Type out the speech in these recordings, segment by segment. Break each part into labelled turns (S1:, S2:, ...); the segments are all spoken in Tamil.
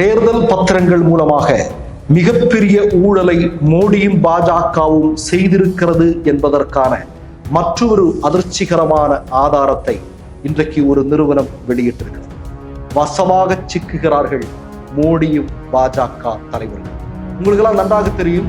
S1: தேர்தல் பத்திரங்கள் மூலமாக மிகப்பெரிய ஊழலை மோடியும் பாஜகவும் செய்திருக்கிறது என்பதற்கான மற்றொரு அதிர்ச்சிகரமான ஆதாரத்தை இன்றைக்கு ஒரு நிறுவனம் வெளியிட்டிருக்கிறது. வசமாக சிக்குகிறார்கள் மோடியும் பாஜக தலைவர்கள். உங்களுக்கெல்லாம் நன்றாக தெரியும்.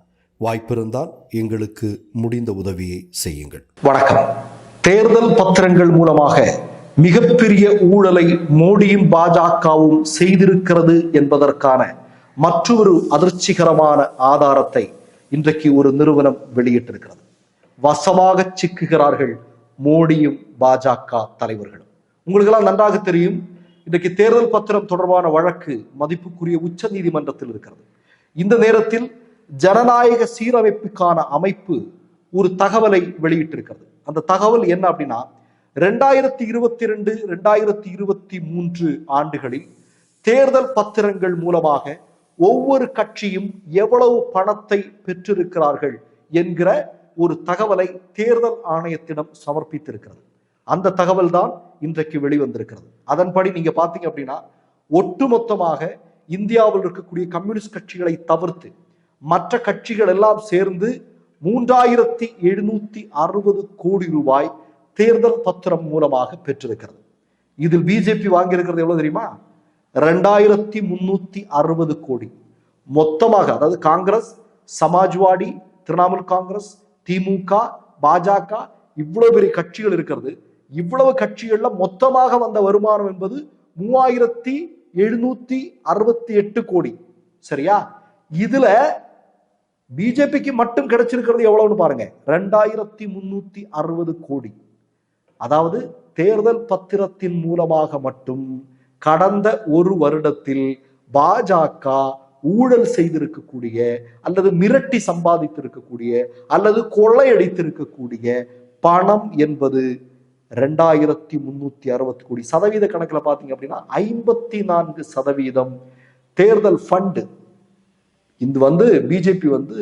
S2: வாய்ப்பிருந்தால் எங்களுக்கு முடிந்த உதவியை செய்யுங்கள்.
S1: வணக்கம். தேர்தல் பத்திரங்கள் மூலமாக மிகப்பெரிய ஊழலை மோடியும் பாஜகவும் செய்திருக்கிறது என்பதற்கான மற்றொரு அதிர்ச்சிகரமான ஆதாரத்தை இன்றைக்கு ஒரு நிறுவனம் வெளியிட்டிருக்கிறது. வசமாக சிக்குகிறார்கள் மோடியும் பாஜக தலைவர்களும். உங்களுக்கெல்லாம் நன்றாக தெரியும் இன்றைக்கு தேர்தல் பத்திரம் தொடர்பான வழக்கு மதிப்புக்குரிய உச்ச நீதிமன்றத்தில் இருக்கிறது. இந்த நேரத்தில் ஜனநாயக சீரமைப்புக்கான அமைப்பு ஒரு தகவலை வெளியிட்டிருக்கிறது. அந்த தகவல் என்ன அப்படின்னா ரெண்டாயிரத்தி இருபத்தி ரெண்டு ரெண்டாயிரத்தி இருபத்தி மூன்று ஆண்டுகளில் தேர்தல் பத்திரங்கள் மூலமாக ஒவ்வொரு கட்சியும் எவ்வளவு பணத்தை பெற்றிருக்கிறார்கள் என்கிற ஒரு தகவலை தேர்தல் ஆணையத்திடம் சமர்ப்பித்திருக்கிறது. அந்த தகவல் தான் இன்றைக்கு வெளிவந்திருக்கிறது. அதன்படி நீங்க பாத்தீங்க அப்படின்னா ஒட்டுமொத்தமாக இந்தியாவில் இருக்கக்கூடிய கம்யூனிஸ்ட் கட்சிகளை தவிர்த்து மற்ற கட்சிகள் எல்லாம் சேர்ந்து மூன்றாயிரத்தி எழுநூத்தி அறுபது கோடி ரூபாய் தேர்தல் பத்திரம் மூலமாக பெற்றிருக்கிறது. இதில் பிஜேபி வாங்கியிருக்கிறது எவ்வளவு தெரியுமா? ரெண்டாயிரத்தி முன்னூத்தி அறுபது கோடி. மொத்தமாக அதாவது காங்கிரஸ் சமாஜ்வாடி திரிணாமுல் காங்கிரஸ் திமுக பாஜக இவ்வளவு பெரிய கட்சிகள் இருக்கிறது. இவ்வளவு கட்சிகள்ல மொத்தமாக வந்த வருமானம் என்பது மூவாயிரத்தி எழுநூத்தி அறுபத்தி எட்டு கோடி. சரியா? இதுல பிஜேபிக்கு மட்டும் கிடைச்சிருக்கிறது எவ்வளவுன்னு பாருங்க. ரெண்டாயிரத்தி முன்னூத்தி அறுபது கோடி. அதாவது தேர்தல் பத்திரத்தின் மூலமாக மட்டும் கடந்த ஒரு வருடத்தில் பாஜக ஊழல் செய்திருக்கக்கூடிய அல்லது மிரட்டி சம்பாதித்திருக்கக்கூடிய அல்லது கொள்ளையடித்திருக்கக்கூடிய பணம் என்பது ரெண்டாயிரத்தி முன்னூத்தி அறுபத்தி கோடி. சதவீத கணக்கில் பார்த்தீங்க அப்படின்னா ஐம்பத்தி நான்கு சதவீதம் தேர்தல் ஃபண்டு இது வந்து பிஜேபி வந்து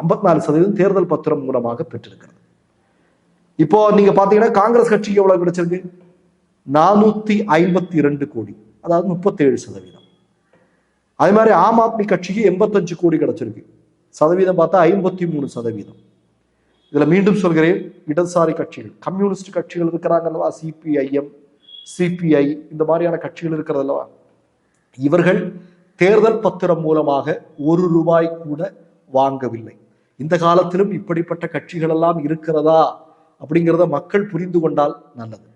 S1: ஐம்பத்தி நாலு சதவீதம் தேர்தல் பத்திரம் மூலமாக பெற்றிருக்கிறது. இப்போ நீங்க பாத்தீங்கன்னா காங்கிரஸ் கட்சிக்கு எவ்வளவு கிடைச்சிருக்கு? நானூத்தி ஐம்பத்தி இரண்டு கோடி அதாவது முப்பத்தேழு சதவீதம். அதே மாதிரி ஆம் ஆத்மி கட்சிக்கு எண்பத்தஞ்சு கோடி கிடைச்சிருக்கு. சதவீதம் பார்த்தா ஐம்பத்தி மூணு சதவீதம். இதுல மீண்டும் சொல்கிறேன் இடதுசாரி கட்சிகள் கம்யூனிஸ்ட் கட்சிகள் இருக்கிறாங்க அல்லவா? சிபிஐஎம் சிபிஐ இந்த மாதிரியான கட்சிகள் இருக்கிறது அல்லவா? இவர்கள் தேர்தல் பத்திரம் மூலமாக ஒரு ரூபாய் கூட வாங்கவில்லை. இந்த காலத்திலும் இப்படிப்பட்ட கட்சிகள் எல்லாம் இருக்கிறதா அப்படிங்கிறத மக்கள் புரிந்து கொண்டால் நல்லது.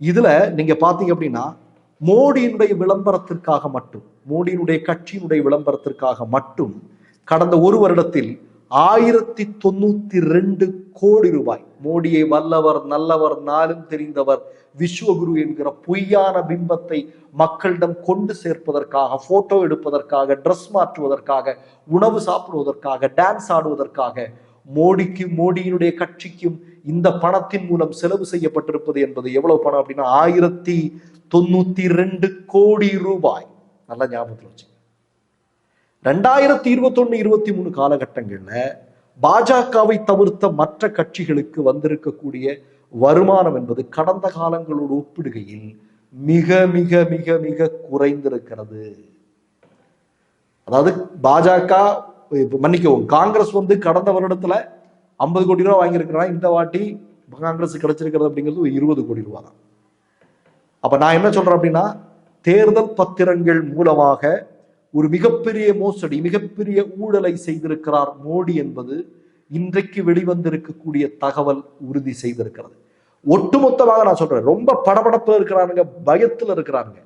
S1: இதுல நீங்க பாத்தீங்க அப்படின்னா மோடியினுடைய விளம்பரத்திற்காக மட்டும் மோடியினுடைய கட்சியினுடைய விளம்பரத்திற்காக மட்டும் கடந்த ஒரு வருடத்தில் ஆயிரத்தி தொண்ணூத்தி ரெண்டு கோடி ரூபாய். மோடியை வல்லவர் நல்லவர் நாளும் தெரிந்தவர் விஸ்வகுரு என்கிற பொய்யான பிம்பத்தை மக்களிடம் கொண்டு சேர்ப்பதற்காக போட்டோ எடுப்பதற்காக ட்ரெஸ் மாற்றுவதற்காக உணவு சாப்பிடுவதற்காக டான்ஸ் ஆடுவதற்காக மோடிக்கும் மோடியினுடைய கட்சிக்கும் இந்த பணத்தின் மூலம் செலவு செய்யப்பட்டிருப்பது என்பது எவ்வளவு பணம் அப்படின்னா ஆயிரத்தி தொண்ணூத்தி ரெண்டு கோடி ரூபாய். நல்ல ஞாபகத்தில் வச்சு ரெண்டாயிரத்தி இருபத்தொன்னு இருபத்தி மூணு காலகட்டங்கள்ல பாஜகவை தவிர்த்த மற்ற கட்சிகளுக்கு வந்திருக்கக்கூடிய வருமானம் என்பது கடந்த காலங்களோடு ஒப்பிடுகையில் மிக மிக மிக மிக குறைந்திருக்கிறது. அதாவது பாஜக மன்னிக்கவும் காங்கிரஸ் வந்து கடந்த வருடத்துல ஐம்பது கோடி ரூபாய் வாங்கியிருக்கிறான் இந்த வாட்டி காங்கிரஸ் கிடைச்சிருக்கிறது அப்படிங்கிறது ஒரு இருபது கோடி ரூபா தான். அப்ப நான் என்ன சொல்றேன் அப்படின்னா தேர்தல் பத்திரங்கள் மூலமாக ஒரு மிகப்பெரிய மோசடி மிகப்பெரிய ஊழலை செய்திருக்கிறார் மோடி என்பது இன்றைக்கு வெளிவந்திருக்கக்கூடிய தகவல் உறுதி செய்திருக்கிறது. ஒட்டுமொத்தமாக நான் சொல்றேன் ரொம்ப படபடப்புல இருக்கிறானுங்க பயத்துல இருக்கிறானுங்க.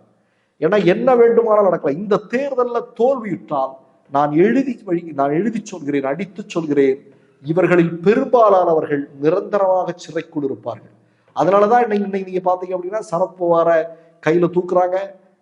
S1: ஏன்னா என்ன வேண்டுமானால் நடக்கலாம். இந்த தேர்தலில் தோல்வியுற்றால் நான் எழுதி வழி நான் எழுதி சொல்கிறேன் அடித்து சொல்கிறேன் இவர்களில் பெரும்பாலானவர்கள் நிரந்தரமாக சிறைக்குள் இருப்பார்கள். அதனாலதான் இன்னைக்கு இன்னைக்கு நீங்க பாத்தீங்க அப்படின்னா சரத்பவார கையில தூக்குறாங்க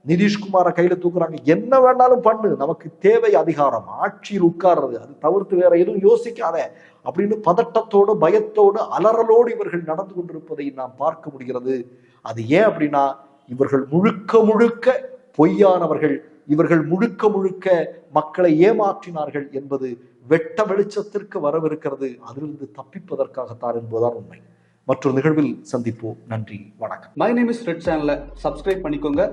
S1: நிதிஷ்குமாரை கையில தூக்குறாங்க. என்ன வேணாலும் பண்ணு. நமக்கு தேவை அதிகாரம். ஆட்சியில் உட்கார்றது. அது தவிர்த்து வேற எதுவும் யோசிக்காத. அப்படின்னு பதட்டத்தோடு பயத்தோடு அலறலோடு இவர்கள் நடந்து கொண்டிருப்பதை நாம் பார்க்க முடிகிறது. அது ஏன் அப்படின்னா இவர்கள் முழுக்க முழுக்க பொய்யானவர்கள். இவர்கள் முழுக்க முழுக்க மக்களை ஏமாற்றினார்கள் என்பது வெட்ட வெளிச்சத்திற்கு வரவிருக்கிறது. அதிலிருந்து தப்பிப்பதற்காகத்தான் என்பதுதான் உண்மை. மற்றொரு நிகழ்வில் சந்திப்போம். நன்றி. வணக்கம்.
S3: மை நேம் இஸ் ரெட் சேனலை சப்ஸ்கிரைப் பண்ணிக்கோங்க.